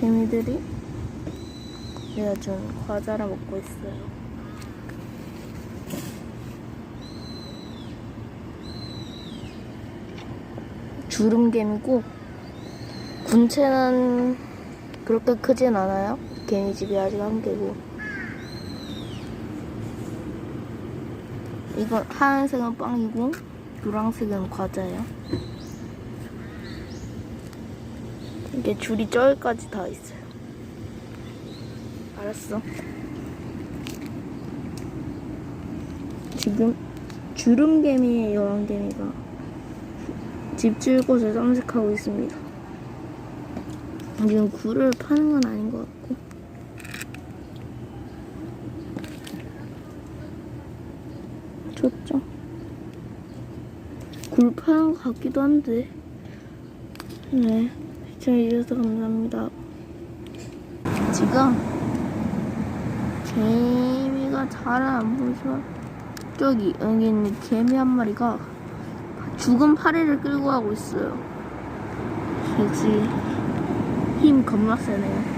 개미들이 내가 준 과자를 먹고 있어요. 주름개미고 군체는 그렇게 크진 않아요. 개미집이 아직 한 개고. 이건 하얀색은 빵이고 노란색은 과자예요. 이게 줄이 저기까지 다 있어요. 알았어. 지금 주름개미의 여왕개미가 집 지을 곳을 탐색하고 있습니다. 지금 굴을 파는 건 아닌 것 같고. 좋죠. 굴 파는 것 같기도 한데. 네. 시청해주셔서 감사합니다. 지금 개미가 잘 안 보이지만 저기 여기 있는 개미 한 마리가 죽은 파리를 끌고 가고 있어요. 역시 힘 겁나 세네요.